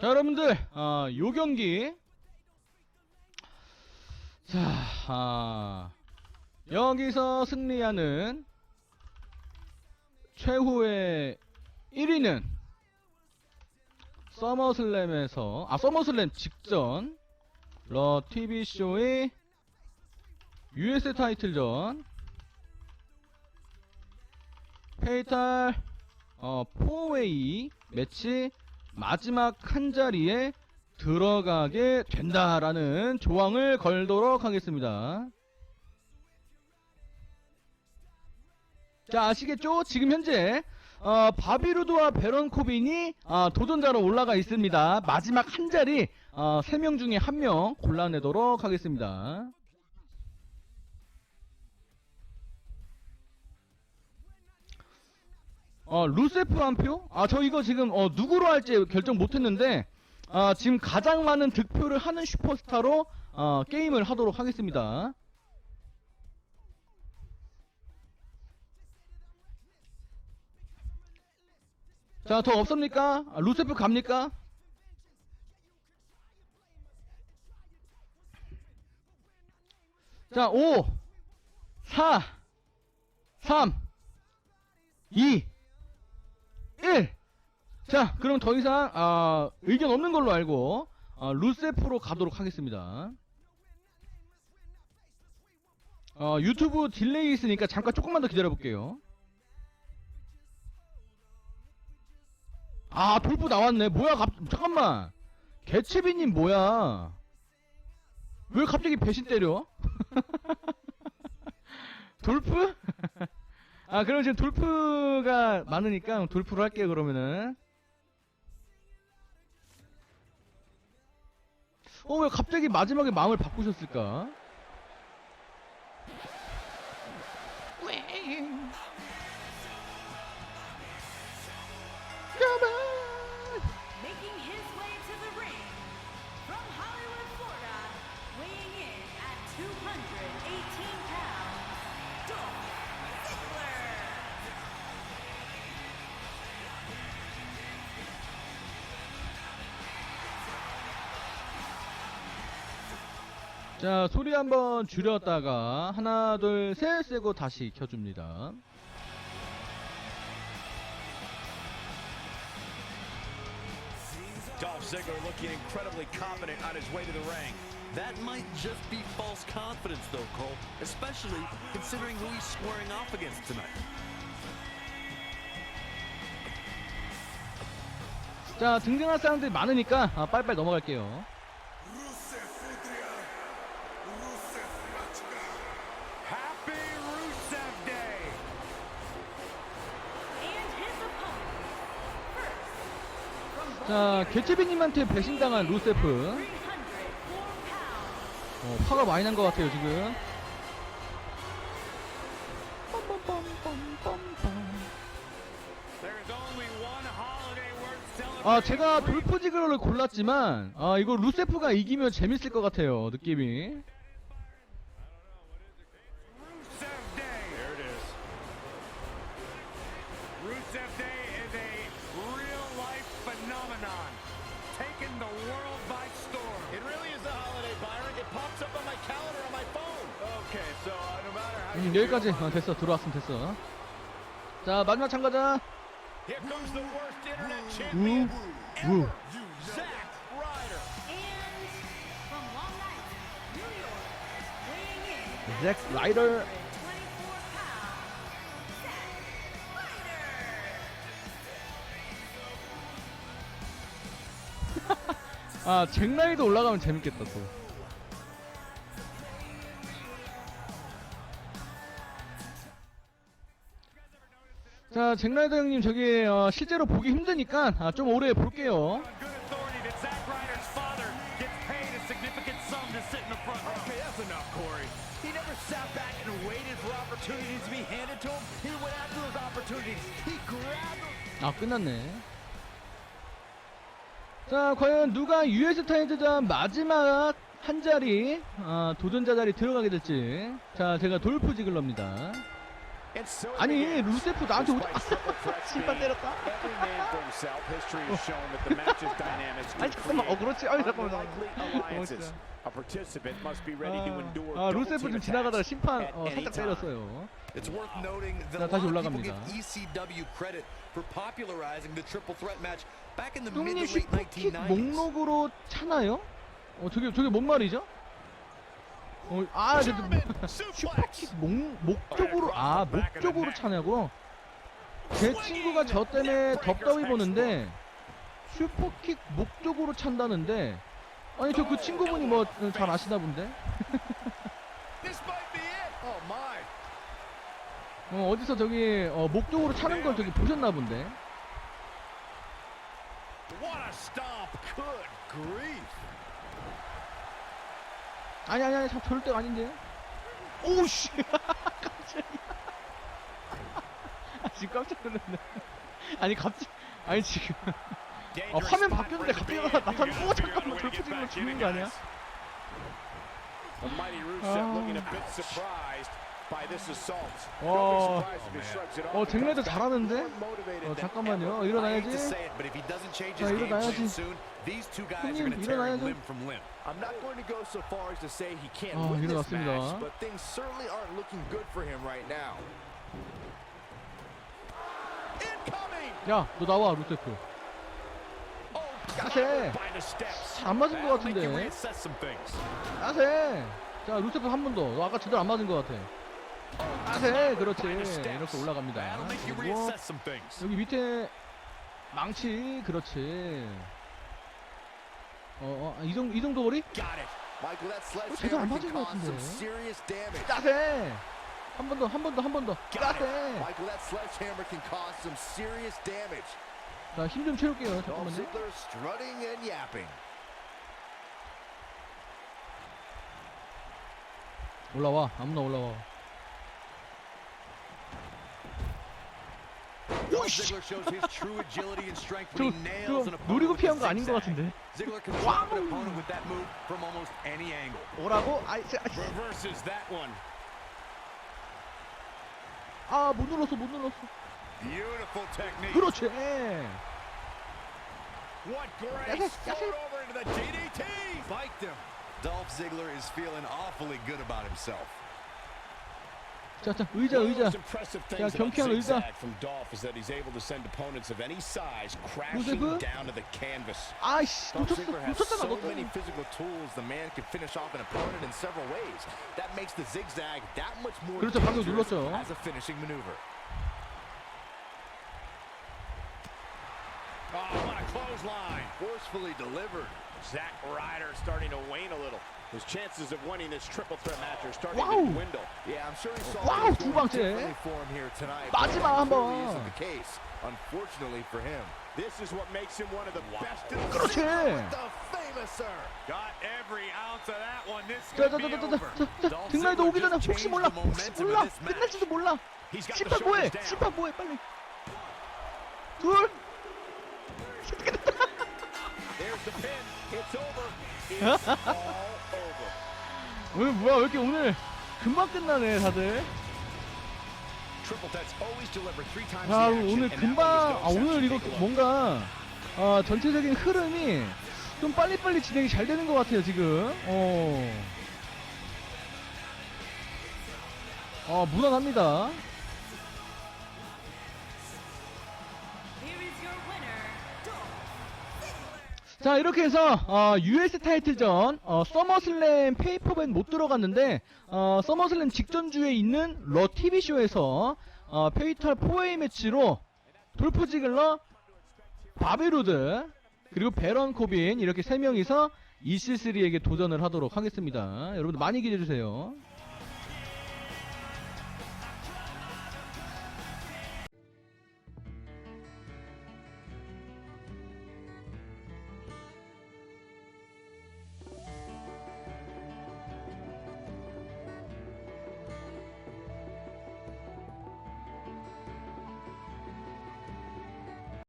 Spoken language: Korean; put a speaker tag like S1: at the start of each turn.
S1: 자, 여러분들, 아, 요 경기. 자, 아, 여기서 승리하는 최후의 1위는 서머슬램에서, 아, 서머슬램 직전, 러 TV쇼의 USA 타이틀전, 페이탈, 어, 4웨이 매치 마지막 한 자리에 들어가게 된다라는 조항을 걸도록 하겠습니다. 자 아시겠죠? 지금 현재 어, 바비루드와 베런 코빈이 어, 도전자로 올라가 있습니다. 마지막 한 자리 어, 3명 중에 한 명 골라내도록 하겠습니다. 어, 루세프 한 표? 아, 저 이거 지금, 어, 누구로 할지 결정 못 했는데, 아, 지금 가장 많은 득표를 하는 슈퍼스타로, 어, 게임을 하도록 하겠습니다. 자, 더 없습니까? 아, 루세프 갑니까? 자, 5, 4, 3, 2, 1. 자, 그럼 더 이상 아, 의견 없는 걸로 알고 아, 루세프로 가도록 하겠습니다. 어, 유튜브 딜레이 있으니까 잠깐 조금만 더 기다려 볼게요. 아, 돌프 나왔네. 뭐야, 갑, 잠깐만. 개체비님 뭐야? 왜 갑자기 배신 때려? 돌프? 아, 그럼 지금 돌프가 많으니까 돌프로 할게요, 그러면은. 어, 왜 갑자기 마지막에 마음을 바꾸셨을까? 자, 소리 한번 줄였다가 하나, 둘, 셋 세고 다시 켜줍니다.
S2: Dolph Ziggler looking incredibly confident on his way to the ring.
S3: That might just be false confidence, though, Cole. Especially considering who he's squaring off against tonight.
S1: 자, 등장할 사람들이 많으니까 아, 빨리빨리 넘어갈게요. 자, 개체비님한테 배신당한 루세프.
S4: 304 pounds,
S1: 어, 화가 많이 난 것 같아요, 지금. 아, 제가 돌프지그를 골랐지만, 아, 이거 루세프가 이기면 재밌을 것 같아요, 느낌이. 음, 여기까지. 어, 됐어. 들어왔으면 됐어. 자, 마지막 참가자. 우, 우. 잭 라이더.
S4: 224 pounds, Zack Ryder.
S1: 아, 잭 라이도 올라가면 재밌겠다, 또. 자, 잭라이더 형님, 저기, 어, 실제로 보기 힘드니까, 아, 좀 오래 볼게요. 아, 끝났네. 자, 과연 누가 US 타이틀전 마지막 한 자리, 아, 도전자 자리 들어가게 될지. 자, 제가 돌프 지글러입니다. 아니. 루세프 나한테 오지 신발
S2: being
S1: 때렸다 아니 잠깐만 어 그렇지 아니 잠깐만 잠깐만 어, 아 루세프 지금 지나가다가 심판 어, 살짝. 때렸어요
S3: It's worth noting that
S1: 자,
S3: a
S1: 다시
S3: lot of people give
S1: 올라갑니다.
S3: ECW credit for popularizing the triple threat match back in the mid
S1: 형님
S3: to late
S1: 슈퍼킥
S3: 1990s.
S1: 목록으로 차나요? 어 저게 저게 뭔 말이죠? 어아 슈퍼킥 목 목적으로 아 목적으로 차냐고? 제 친구가 저 때문에 덥더위 보는데 슈퍼킥 목적으로 찬다는데 아니 저 그 친구분이 뭐 잘 아시나 본데?
S5: Oh.
S1: 어, 어디서 저기 어, 목적으로 차는 걸 저기 보셨나 본데?
S2: What a stomp.
S5: Good grief.
S1: 아니 아니 아니 저 절대 아닌데. 오우씨. 깜짝이야. 아, 지금 깜짝 놀랐네. 아니 갑자기 아니 지금 어, 화면 바뀌었는데 갑자기 나타나. 오 잠깐만 돌프지면 죽는 거 아니야? 아. 어.
S2: Off.
S1: 어 잭레드 잘하는데? 어 잠깐만요. 일어나야지.
S3: say it, but if he doesn't change
S1: 자,
S3: his game
S1: 일어나야지.
S3: plan soon, these two guys are
S1: 형님,
S3: going to tear him
S1: 일어나야죠.
S3: limb from limb.
S5: I'm not going to go so far as to say he can't
S1: 아,
S5: win this
S1: 일어났습니다.
S5: match, but things certainly aren't looking good for him right now. Incoming!
S1: 야너 나와 루세프.
S5: Oh,
S1: 야세.
S2: by the steps.
S1: 안 맞은
S2: you
S1: 같은데. 야세. 자 루세프 한 번 더. 너 아까 제대로 안 맞은 거 같아. 야세. 그렇지. 이렇게 올라갑니다. 그리고. 여기 밑에 망치 그렇지 어, 어, 이 정도, 이 정도 거리?
S5: That
S1: 제대로 안 맞은 것 같은데. 짜세! 한 번 더, 한 번 더, 한 번 더.
S5: Damage.
S1: 자, 힘 좀 채울게요. 잠깐만요. 올라와. 아무나 올라와.
S3: Dolph Ziggler shows his true agility and strength
S1: 저,
S3: when he nails
S1: 저
S3: an opponent
S1: 노리고
S3: with
S1: 피한
S3: a
S1: 거 아닌 것
S3: zigzag.
S1: 같은데.
S3: Ziggler can drop an opponent with that move from almost any angle.
S1: 오라고? 아이, 자, 아이,
S2: Reverses that one.
S1: 아, 못 눌렀어, 못 눌렀어.
S2: Beautiful technique.
S1: 그렇지!
S2: What
S1: Yes,
S2: grace.
S1: yes,
S2: Thrown
S1: yes.
S2: over into the DDT.
S5: Spiked him.
S3: Dolph Ziggler is feeling awfully good about himself.
S1: 자, 자, 의자, 의자.
S6: Most impressive
S1: 야,
S6: things about
S1: 경쾌한 의자.
S6: zigzag from Dolph is that he's able to send opponents of any size crashing
S1: 루세프?
S6: down to the canvas.
S1: 아이씨,
S5: Dolph
S1: 놓쳤어,
S5: Ziggler has
S1: 놓쳤잖아,
S5: so
S1: 너
S5: many
S1: 때문에.
S5: physical tools. The man can finish off an opponent in several ways. That makes the zigzag that much more
S1: 그렇죠, 방금
S5: dangerous
S1: 눌렀죠.
S5: as a finishing maneuver.
S2: Oh, what a clothesline.
S5: Forcefully delivered.
S2: Zack Ryder starting to wane a little. His chances of winning this triple threat match are starting
S1: Wow.
S2: to dwindle.
S5: Yeah, I'm sure he saw
S1: Wow,
S5: things
S1: 두
S5: going
S1: 방째.
S5: differently for him here tonight. but
S1: 마지막
S5: that
S1: 한
S5: clearly
S1: 번.
S5: isn't the case. Unfortunately for him.
S2: This is what makes him one of the best in the
S1: 그렇지!
S5: The famous sir.
S2: Got every ounce of that one. This
S1: 자, 자,
S2: could be
S1: 자, 자,
S2: over.
S1: 자, 자, 자, 등라이더 오기 전에 혹시 몰라, 혹시 몰라, 끝날지도 몰라.
S2: He's got the
S1: 심판 뭐해?
S2: shoulders down.
S1: 심판 뭐해? 빨리. 둘. 오늘 뭐야? 왜 이렇게 오늘 금방 끝나네, 다들. 아,
S6: action,
S1: 오늘 금방, 아, 오늘. 이거. 뭔가, 아, 전체적인 흐름이 좀 빨리빨리 진행이 잘 되는 것 같아요, 지금. 어. 어, 무난합니다. 자 이렇게 해서 어, US 타이틀전 어, 서머슬램 페이퍼밴 못 들어갔는데 어, 서머슬램 직전 주에 있는 러 TV 쇼에서 어, 페이탈 4A 매치로 돌프 지글러 바비루드 그리고 베런 코빈 이렇게 세 명이서 EC3에게 도전을 하도록 하겠습니다. 여러분들 많이 기대해 주세요.